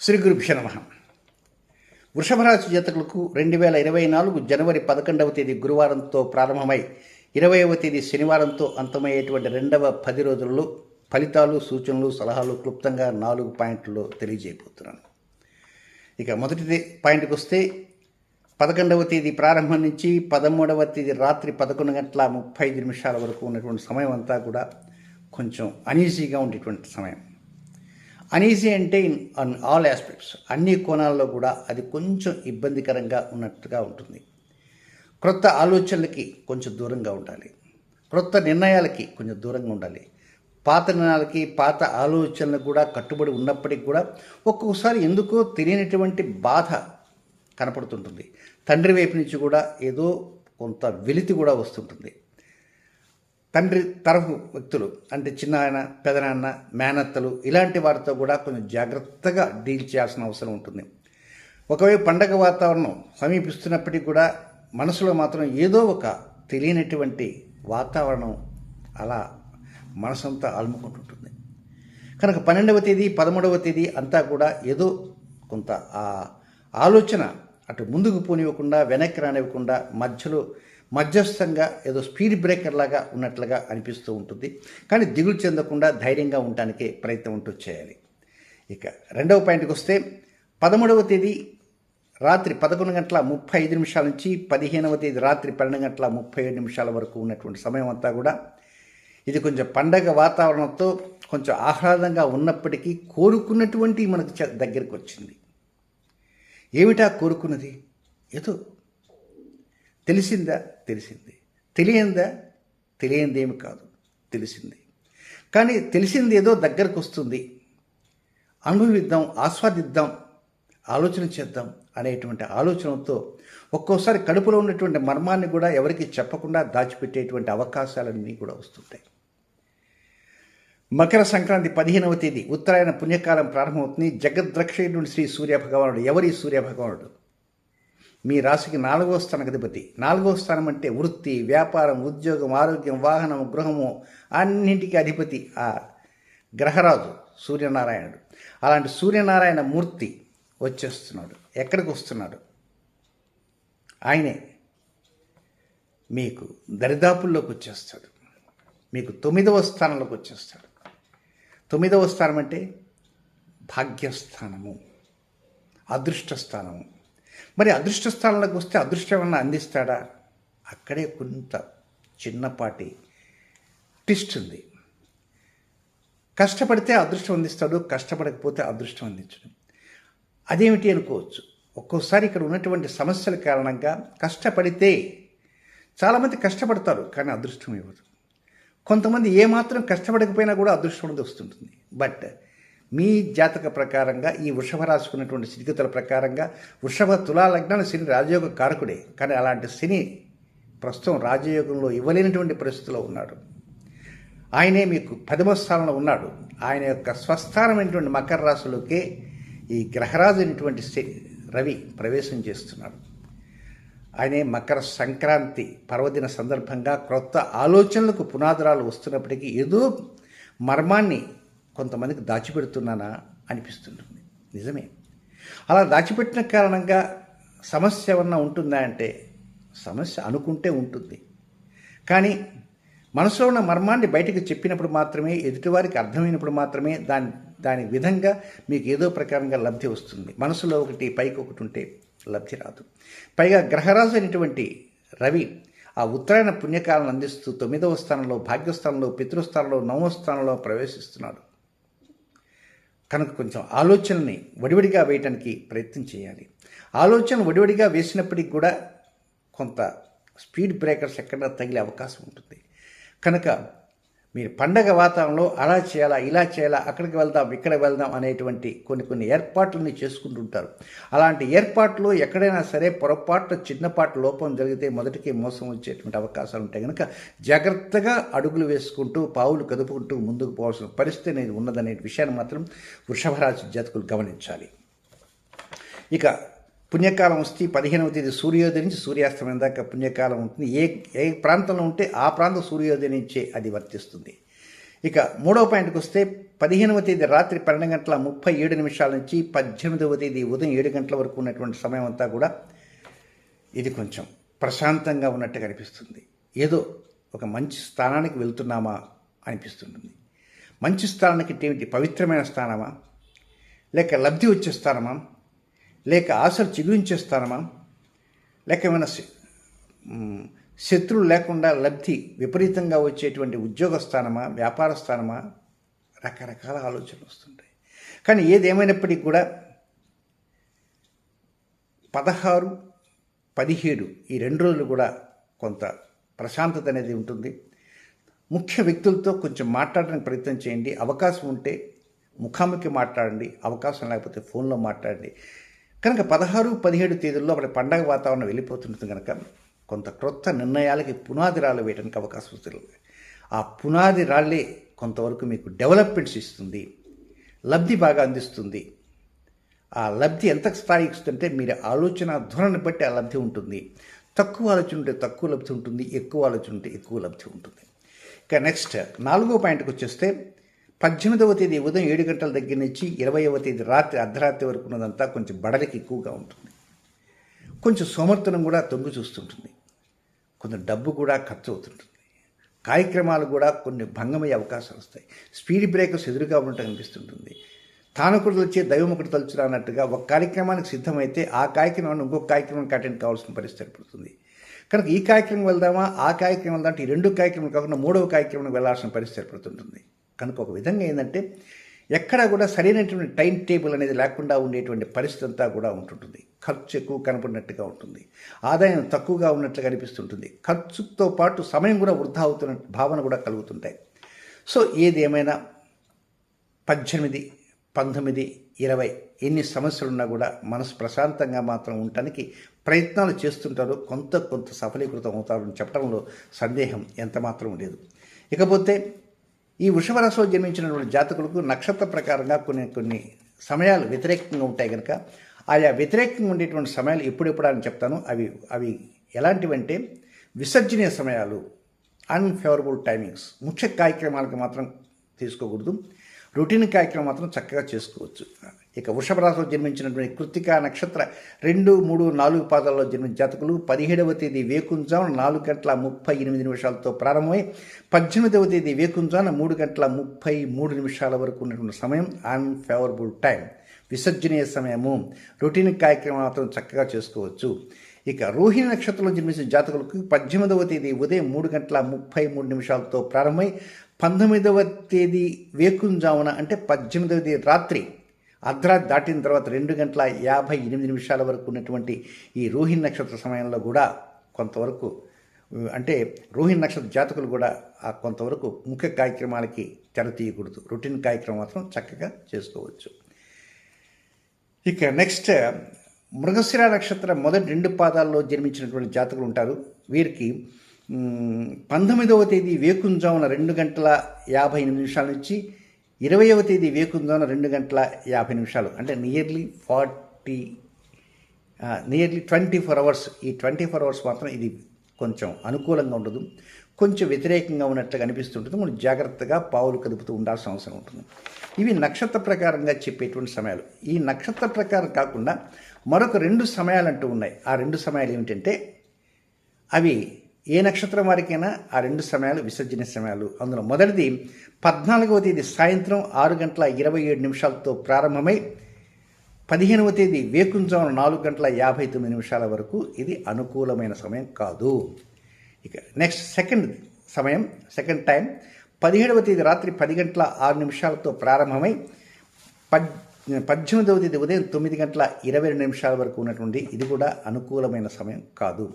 శ్రీ గురుభ్య నమ. వృషభరాశి జాతకులకు రెండు వేల ఇరవై నాలుగు జనవరి పదకొండవ తేదీ గురువారంతో ప్రారంభమై ఇరవైవ తేదీ శనివారంతో అంతమయ్యేటువంటి రెండవ పది రోజుల్లో ఫలితాలు సూచనలు సలహాలు క్లుప్తంగా నాలుగు పాయింట్లు తెలియజేయబోతున్నాను. ఇక మొదటి పాయింట్కి వస్తే పదకొండవ తేదీ ప్రారంభం నుంచి పదమూడవ తేదీ రాత్రి పదకొండు గంటల ముప్పై ఐదు నిమిషాల వరకు ఉన్నటువంటి సమయం అంతా కూడా కొంచెం అనీజీగా ఉండేటువంటి సమయం. అనీజీ అంటే ఇన్ ఆన్ ఆల్ ఆస్పెక్ట్స్. అన్ని కోణాల్లో కూడా అది కొంచెం ఇబ్బందికరంగా ఉన్నట్టుగా ఉంటుంది. క్రొత్త ఆలోచనలకి కొంచెం దూరంగా ఉండాలి. క్రొత్త నిర్ణయాలకి కొంచెం దూరంగా ఉండాలి. పాత నిర్ణయాలకి పాత ఆలోచనలకు కూడా కట్టుబడి ఉన్నప్పటికీ కూడా ఒక్కొక్కసారి ఎందుకో తెలియనటువంటి బాధ కనపడుతుంటుంది. తండ్రి వైపు నుంచి కూడా ఏదో కొంత వెలితి కూడా వస్తుంటుంది. తండ్రి తరఫు వ్యక్తులు అంటే చిన్నాయన పెదనాన్న మేనత్తలు ఇలాంటి వారితో కూడా కొంచెం జాగ్రత్తగా డీల్ చేయాల్సిన అవసరం ఉంటుంది. ఒకవైపు పండగ వాతావరణం సమీపిస్తున్నప్పటికీ కూడా మనసులో మాత్రం ఏదో ఒక తెలియనటువంటి వాతావరణం అలా మనసంతా అలుముకుంటుంటుంది. కనుక పన్నెండవ తేదీ పదమూడవ తేదీ అంతా కూడా ఏదో కొంత ఆ ఆలోచన అటు ముందుకు పోనివ్వకుండా వెనక్కి రానివ్వకుండా మధ్యలో మధ్యస్థంగా ఏదో స్పీడ్ బ్రేకర్ లాగా ఉన్నట్లుగా అనిపిస్తూ ఉంటుంది. కానీ దిగులు చెందకుండా ధైర్యంగా ఉండటానికి ప్రయత్నం ఉంటూ చేయాలి. ఇక రెండవ పాయింట్కి వస్తే పదమూడవ తేదీ రాత్రి పదకొండు గంటల ముప్పై ఐదు నిమిషాల నుంచి పదిహేనవ తేదీ రాత్రి పన్నెండు గంటల ముప్పై ఏడు నిమిషాల వరకు ఉన్నటువంటి సమయం అంతా కూడా ఇది కొంచెం పండగ వాతావరణంతో కొంచెం ఆహ్లాదంగా ఉన్నప్పటికీ కోరుకున్నటువంటి మనకు దగ్గరికి వచ్చింది. ఏమిటా కోరుకున్నది? ఏదో తెలిసిందా? తెలిసింది. తెలియందా? తెలియందేమి కాదు. తెలిసింది. కానీ తెలిసింది ఏదో దగ్గరకు వస్తుంది. అనుభవిద్దాం ఆస్వాదిద్దాం ఆలోచన చేద్దాం అనేటువంటి ఆలోచనతో ఒక్కోసారి కడుపులో ఉన్నటువంటి మర్మాన్ని కూడా ఎవరికి చెప్పకుండా దాచిపెట్టేటువంటి అవకాశాలన్నీ కూడా వస్తుంటాయి. మకర సంక్రాంతి పదిహేనవ తేదీ ఉత్తరాయణ పుణ్యకాలం ప్రారంభమవుతుంది. జగద్రక్షయుడు శ్రీ సూర్య భగవానుడు ఎవరి సూర్య భగవానుడు మీ రాశికి నాలుగో స్థానకధిపతి నాలుగో స్థానం అంటే వృత్తి వ్యాపారం ఉద్యోగం ఆరోగ్యం వాహనం గృహము అన్నింటికీ అధిపతి ఆ గ్రహరాజు సూర్యనారాయణుడు. అలాంటి సూర్యనారాయణ మూర్తి వచ్చేస్తున్నాడు. ఎక్కడికి వస్తున్నాడు? ఆయనే మీకు దరిదాపుల్లోకి వచ్చేస్తాడు. మీకు తొమ్మిదవ స్థానంలోకి వచ్చేస్తాడు. తొమ్మిదవ స్థానం అంటే భాగ్యస్థానము అదృష్ట స్థానము మరి అదృష్ట స్థానంలోకి వస్తే అదృష్టమన్నా అందిస్తాడా? అక్కడే కొంత చిన్నపాటి ట్విస్ట్ ఉంది. కష్టపడితే అదృష్టం అందిస్తాడు కష్టపడకపోతే అదృష్టం అందించడం. అదేమిటి అనుకోవచ్చు? ఒక్కోసారి ఇక్కడ ఉన్నటువంటి సమస్యల కారణంగా కష్టపడితే చాలామంది కష్టపడతారు కానీ అదృష్టం ఇవ్వదు. కొంతమంది ఏమాత్రం కష్టపడకపోయినా కూడా అదృష్టం అనేది వస్తుంటుంది. బట్ మీ జాతక ప్రకారంగా ఈ వృషభ రాసుకున్నటువంటి స్థితిగతుల ప్రకారంగా వృషభ తులా లగ్నాన్ని శని రాజయోగ కారకుడే. కానీ అలాంటి శని ప్రస్తుతం రాజయోగంలో ఇవ్వలేనటువంటి పరిస్థితిలో ఉన్నాడు. ఆయనే మీకు పదమ స్థానంలో ఉన్నాడు. ఆయన యొక్క స్వస్థానమైనటువంటి మకర రాశిలోకే ఈ గ్రహరాజు అయినటువంటి రవి ప్రవేశం చేస్తున్నాడు. ఆయనే మకర సంక్రాంతి పర్వదిన సందర్భంగా క్రొత్త ఆలోచనలకు పునాదురాలు వస్తున్నప్పటికీ ఏదో మర్మాన్ని కొంతమందికి దాచిపెడుతున్నానా అనిపిస్తుంటుంది. నిజమే. అలా దాచిపెట్టిన కారణంగా సమస్య ఏమన్నా ఉంటుందా అంటే సమస్య అనుకుంటే ఉంటుంది. కానీ మనసులో ఉన్న మర్మాన్ని బయటకు చెప్పినప్పుడు మాత్రమే ఎదుటివారికి అర్థమైనప్పుడు మాత్రమే దాని దాని విధంగా మీకు ఏదో ప్రకారంగా లబ్ధి వస్తుంది. మనసులో ఒకటి పైకి ఒకటి ఉంటే లబ్ధి రాదు. పైగా గ్రహరాజు అయినటువంటి రవి ఆ ఉత్తరాయణ పుణ్యకాలను అందిస్తూ తొమ్మిదవ స్థానంలో భాగ్యస్థానంలో పితృస్థానంలో నవమ స్థానంలో ప్రవేశిస్తున్నాడు. కనుక కొంచెం ఆలోచనని వడివడిగా వేయటానికి ప్రయత్నం చేయాలి. ఆలోచన వడివడిగా వేసినప్పటికి కూడా కొంత స్పీడ్ బ్రేకర్స్ ఎక్కడ తగిలే అవకాశం ఉంటుంది. కనుక మీరు పండగ వాతావరణంలో అలా చేయాలా ఇలా చేయాలా అక్కడికి వెళ్దాం ఇక్కడ వెళ్దాం అనేటువంటి కొన్ని కొన్ని ఏర్పాట్లని చేసుకుంటుంటారు. అలాంటి ఏర్పాట్లు ఎక్కడైనా సరే పొరపాటు చిన్నపాటు లోపం జరిగితే మొదటికి మోసం వచ్చేటువంటి అవకాశాలు ఉంటాయి. కనుక జాగ్రత్తగా అడుగులు వేసుకుంటూ పావులు కదుపుకుంటూ ముందుకు పోవాల్సిన పరిస్థితి అనేది ఉన్నదనే విషయాన్ని మాత్రం వృషభరాశి జాతకులు గమనించాలి. ఇక పుణ్యకాలం వస్తే పదిహేనవ తేదీ సూర్యోదయం నుంచి సూర్యాస్తమయం దాకా పుణ్యకాలం ఉంటుంది. ఏ ఏ ప్రాంతంలో ఉంటే ఆ ప్రాంతం సూర్యోదయం నుంచే అది వర్తిస్తుంది. ఇక మూడవ పాయింట్కి వస్తే పదిహేనవ తేదీ రాత్రి పన్నెండు గంటల ముప్పై ఏడు నిమిషాల నుంచి పద్దెనిమిదవ తేదీ ఉదయం ఏడు గంటల వరకు ఉన్నటువంటి సమయం అంతా కూడా ఇది కొంచెం ప్రశాంతంగా ఉన్నట్టు కనిపిస్తుంది ఏదో ఒక మంచి స్థానానికి వెళ్తున్నామా అనిపిస్తుంటుంది. మంచి స్థానానికి ఏమిటి పవిత్రమైన స్థానమా? లేక లబ్ధి వచ్చే స్థానమా? లేక ఆశలు చిగురించేస్తానమా లేక ఏమైనా శత్రువులు లేకుండా లబ్ధి విపరీతంగా వచ్చేటువంటి ఉద్యోగ స్థానమా వ్యాపార స్థానమా రకరకాల ఆలోచనలు వస్తుంటాయి. కానీ ఏదేమైనప్పటికీ కూడా పదహారు పదిహేడు ఈ రెండు రోజులు కూడా కొంత ప్రశాంతత అనేది ఉంటుంది. ముఖ్య వ్యక్తులతో కొంచెం మాట్లాడడానికి ప్రయత్నం చేయండి. అవకాశం ఉంటే ముఖాముఖి మాట్లాడండి. అవకాశం లేకపోతే ఫోన్లో మాట్లాడండి. కనుక పదహారు పదిహేడు తేదీల్లో అక్కడ పండగ వాతావరణం వెళ్ళిపోతుంటుంది కనుక కొంత క్రొత్త నిర్ణయాలకి పునాది రాళ్ళు వేయడానికి అవకాశం వస్తుంది. ఆ పునాది రాళ్ళే కొంతవరకు మీకు డెవలప్మెంట్స్ ఇస్తుంది లబ్ధి బాగా అందిస్తుంది. ఆ లబ్ధి ఎంత స్థాయికి ఇస్తుంటే మీరు ఆలోచన ధోరణి బట్టి ఆ లబ్ధి ఉంటుంది. తక్కువ ఆలోచన ఉంటే తక్కువ లబ్ధి ఉంటుంది ఎక్కువ ఆలోచన ఉంటే ఎక్కువ లబ్ధి ఉంటుంది. ఇక నెక్స్ట్ నాలుగో పాయింట్కి వచ్చేస్తే పద్దెనిమిదవ తేదీ ఉదయం ఏడు గంటల దగ్గర నుంచి ఇరవైవ తేదీ రాత్రి అర్ధరాత్రి వరకు ఉన్నదంతా కొంచెం బడలికి ఎక్కువగా ఉంటుంది. కొంచెం సోమర్థనం కూడా తొంగి చూస్తుంటుంది. కొంత డబ్బు కూడా ఖర్చు అవుతుంటుంది కార్యక్రమాలు కూడా కొన్ని భంగమయ్యే అవకాశాలు వస్తాయి. స్పీడ్ బ్రేకర్స్ ఎదురుగా ఉండటం కనిపిస్తుంటుంది. తానొకటి వచ్చే దైవం ఒకటి తలుచురా అన్నట్టుగా ఒక కార్యక్రమానికి సిద్ధమైతే ఆ కార్యక్రమాన్ని ఇంకొక కార్యక్రమానికి అటెండ్ కావాల్సిన పరిస్థితి ఏర్పడుతుంది. కనుక ఈ కార్యక్రమం వెళ్దామా? ఆ కార్యక్రమం వెళ్దాం ఈ రెండు కార్యక్రమాలు కాకుండా మూడవ కార్యక్రమానికి వెళ్ళాల్సిన పరిస్థితి ఏర్పడుతుంటుంది. కనుక ఒక విధంగా ఏంటంటే ఎక్కడా కూడా సరైనటువంటి టైం టేబుల్ అనేది లేకుండా ఉండేటువంటి పరిస్థితి అంతా కూడా ఉంటుంటుంది. ఖర్చు ఎక్కువ కనపడినట్టుగా ఉంటుంది. ఆదాయం తక్కువగా ఉన్నట్లు కనిపిస్తుంటుంది. ఖర్చుతో పాటు సమయం కూడా వృధా అవుతున్న భావన కూడా కలుగుతుంటాయి. సో ఏది ఏమైనా పద్దెనిమిది పంతొమ్మిది ఇరవై ఎన్ని సమస్యలున్నా కూడా మనసు ప్రశాంతంగా మాత్రం ఉండటానికి ప్రయత్నాలు చేస్తుంటారు. కొంత కొంత సఫలీకృతం అవుతారని చెప్పడంలో సందేహం ఎంతమాత్రం లేదు. ఇకపోతే ఈ వృషభరాశిలో జన్మించినటువంటి జాతకులకు నక్షత్ర ప్రకారంగా కొన్ని కొన్ని సమయాలు వ్యతిరేకంగా ఉంటాయి కనుక ఆయా వ్యతిరేకంగా ఉండేటువంటి సమయాలు ఎప్పుడెప్పుడు అని చెప్తాను. అవి అవి ఎలాంటివంటే విసర్జనీయ సమయాలు అన్ఫేవరబుల్ టైమింగ్స్ ముఖ్య కార్యక్రమాలకు మాత్రం తీసుకోకూడదు. రొటీన్ కార్యక్రమం మాత్రం చక్కగా చేసుకోవచ్చు. ఇక వృషభ రాశిలో జన్మించినటువంటి కృతికా నక్షత్ర రెండు మూడు నాలుగు పాదాల్లో జన్మించిన జాతకులు పదిహేడవ తేదీ వేకుంజామున నాలుగు గంటల ముప్పై ఎనిమిది నిమిషాలతో ప్రారంభమై పద్దెనిమిదవ తేదీ వేకుంజామున మూడు గంటల ముప్పై మూడు నిమిషాల వరకు ఉన్నటువంటి సమయం అన్ఫేవరబుల్ టైం విసర్జనీయ సమయము. రొటీన్ కార్యక్రమం మాత్రం చక్కగా చేసుకోవచ్చు. ఇక రోహిణి నక్షత్రంలో జన్మించిన జాతకులకు పద్దెనిమిదవ తేదీ ఉదయం మూడు గంటల ముప్పై మూడు నిమిషాలతో ప్రారంభమై పంతొమ్మిదవ తేదీ వేకుంజామున అంటే పద్దెనిమిదవ తేదీ రాత్రి అర్ధరాత్రి దాటిన తర్వాత రెండు గంటల యాభై ఎనిమిది నిమిషాల వరకు ఉన్నటువంటి ఈ రోహిణి నక్షత్ర సమయంలో కూడా కొంతవరకు అంటే రోహిణి నక్షత్ర జాతకులు కూడా ఆ కొంతవరకు ముఖ్య కార్యక్రమాలకి తెర తీయకూడదు. రొటీన్ కార్యక్రమం మాత్రం చక్కగా చేసుకోవచ్చు. ఇక నెక్స్ట్ మృగశిర నక్షత్ర మొదటి రెండు పాదాల్లో జన్మించినటువంటి జాతకులు ఉంటారు. వీరికి పంతొమ్మిదవ తేదీ వేకుంజామున రెండు గంటల యాభై ఎనిమిది నిమిషాల నుంచి ఇరవైవ తేదీ వేకుందోన రెండు గంటల యాభై నిమిషాలు. అంటే nearly forty nearly twenty four hours ఈ ట్వంటీ ఫోర్ అవర్స్ మాత్రం ఇది కొంచెం అనుకూలంగా ఉండదు. కొంచెం వ్యతిరేకంగా ఉన్నట్లుగా అనిపిస్తుంటుంది. మనం జాగ్రత్తగా పావులు కదుపుతూ ఉండాల్సిన అవసరం ఉంటుంది. ఇవి నక్షత్ర ప్రకారంగా చెప్పేటువంటి సమయాలు. ఈ నక్షత్ర ప్రకారం కాకుండా మరొక రెండు సమయాలు అంటూ ఉన్నాయి. ఆ రెండు సమయాలు ఏమిటంటే అవి ఏ నక్షత్రం వారికైనా ఆ రెండు సమయాలు విసర్జన సమయాలు. అందులో మొదటిది పద్నాలుగవ తేదీ సాయంత్రం ఆరు గంటల ఇరవై ఏడు నిమిషాలతో ప్రారంభమై పదిహేనవ తేదీ వేకుంజామున నాలుగు గంటల యాభై తొమ్మిది నిమిషాల వరకు ఇది అనుకూలమైన సమయం కాదు. ఇక నెక్స్ట్ సెకండ్ సమయం సెకండ్ టైం పదిహేడవ తేదీ రాత్రి పది గంటల ఆరు నిమిషాలతో ప్రారంభమై పద్ పద్దెనిమిదవ తేదీ ఉదయం తొమ్మిది గంటల ఇరవై రెండు నిమిషాల వరకు ఉన్నటువంటి ఇది కూడా అనుకూలమైన సమయం కాదు.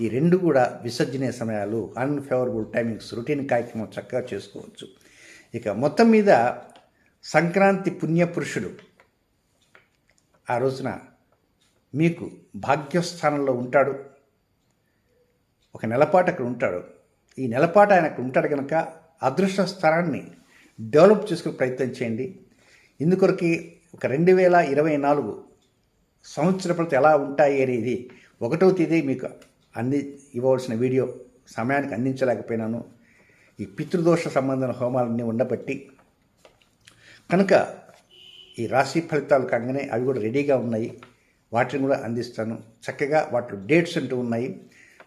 ఈ రెండు కూడా విసర్జనే సమయాలు అన్ఫేవరబుల్ టైమింగ్స్ రొటీన్ కార్యక్రమం చక్కగా చేసుకోవచ్చు. ఇక మొత్తం మీద సంక్రాంతి పుణ్యపురుషుడు ఆ రోజున మీకు భాగ్యస్థానంలో ఉంటాడు. ఒక నెలపాటు అక్కడ ఉంటాడు. ఈ నెలపాటు ఆయన అక్కడ ఉంటాడు కనుక అదృష్ట స్థానాన్ని డెవలప్ చేసుకునే ప్రయత్నం చేయండి. ఇందుకొరకి ఒక రెండు వేల ఇరవై నాలుగు సంవత్సర ఎలా ఉంటాయి అనేది ఒకటో తేదీ మీకు అంది ఇవ్వవలసిన వీడియో సమయానికి అందించలేకపోయినాను. ఈ పితృదోష సంబంధమైన హోమాలన్నీ ఉండబట్టి కనుక ఈ రాశి ఫలితాలు కాగానే అవి కూడా రెడీగా ఉన్నాయి. వాటిని కూడా అందిస్తాను. చక్కగా వాటిలో డేట్స్ అంటూ ఉన్నాయి.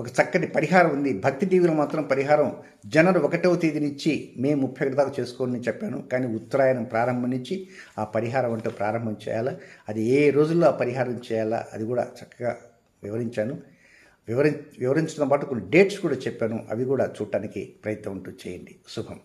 ఒక చక్కటి పరిహారం ఉంది. భక్తి టీవీలో మాత్రం పరిహారం జనవరి ఒకటవ తేదీ నుంచి మే ముప్పై ఒకటి దాకా చేసుకోని చెప్పాను. కానీ ఉత్తరాయణం ప్రారంభం నుంచి ఆ పరిహారం అంటూ ప్రారంభం చేయాలా? అది ఏ రోజుల్లో ఆ పరిహారం చేయాలా? అది కూడా చక్కగా వివరించాను. వివరి వివరించడం పాటు కొన్ని డేట్స్ కూడా చెప్పాను. అవి కూడా చూడటానికి ప్రయత్నం ఉంటూ చేయండి. శుభం.